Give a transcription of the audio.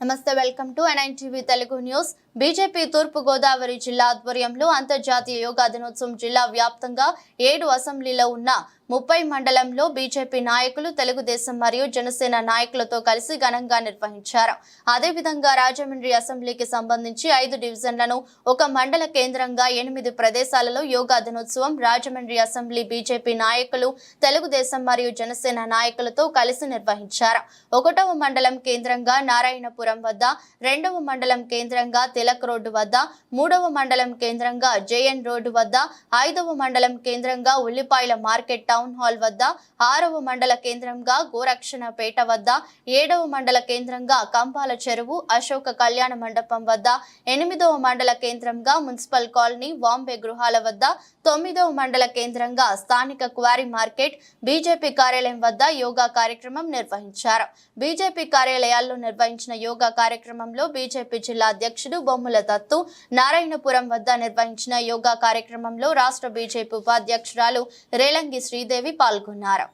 నమస్తే welcome to ఎన్ఐన్ TV Telugu news. BJP తూర్పు గోదావరి జిల్లా ఆధ్వర్యంలో అంతర్జాతీయ యోగా దినోత్సవం జిల్లా వ్యాప్తంగా ఏడు అసెంబ్లీలో ఉన్న ముప్పై మండలంలో బీజేపీ నాయకులు తెలుగుదేశం మరియు జనసేన నాయకులతో కలిసి ఘనంగా నిర్వహించారు. అదేవిధంగా రాజమండ్రి అసెంబ్లీకి సంబంధించి ఐదు డివిజన్లను ఒక మండల కేంద్రంగా ఎనిమిది ప్రదేశాలలో యోగా దినోత్సవం రాజమండ్రి అసెంబ్లీ బీజేపీ నాయకులు తెలుగుదేశం మరియు జనసేన నాయకులతో కలిసి నిర్వహించారు. ఒకటవ మండలం కేంద్రంగా నారాయణపురం వద్ద రెండవ మండలం కేంద్రంగా తిలక్ రోడ్డు వద్ద మూడవ మండలం కేంద్రంగా జేఎన్ రోడ్డు వద్ద ఐదవ మండలం కేంద్రంగా ఉల్లిపాయల మార్కెట్ టౌన్ హాల్ వద్ద ఆరవ మండల కేంద్రంగా గోరక్షణపేట వద్ద ఏడవ మండల కేంద్రంగా కంపాల చెరువు అశోక కళ్యాణ మండపం వద్ద ఎనిమిదవ మండల కేంద్రంగా మున్సిపల్ కాలనీ బాంబే గృహాల వద్ద తొమ్మిదవ మండల కేంద్రంగా స్థానిక క్వారీ మార్కెట్ బీజేపీ కార్యాలయం వద్ద యోగా కార్యక్రమం నిర్వహించారు. బీజేపీ కార్యాలయాల్లో నిర్వహించిన యోగా కార్యక్రమంలో బీజేపీ జిల్లా అధ్యక్షుడు బొమ్మల దత్తు నారాయణపురం వద్ద నిర్వహించిన యోగా కార్యక్రమంలో రాష్ట్ర బీజేపీ ఉపాధ్యక్షురాలు రేలంగి శ్రీ శ్రీదేవి పాల్గొన్నారు.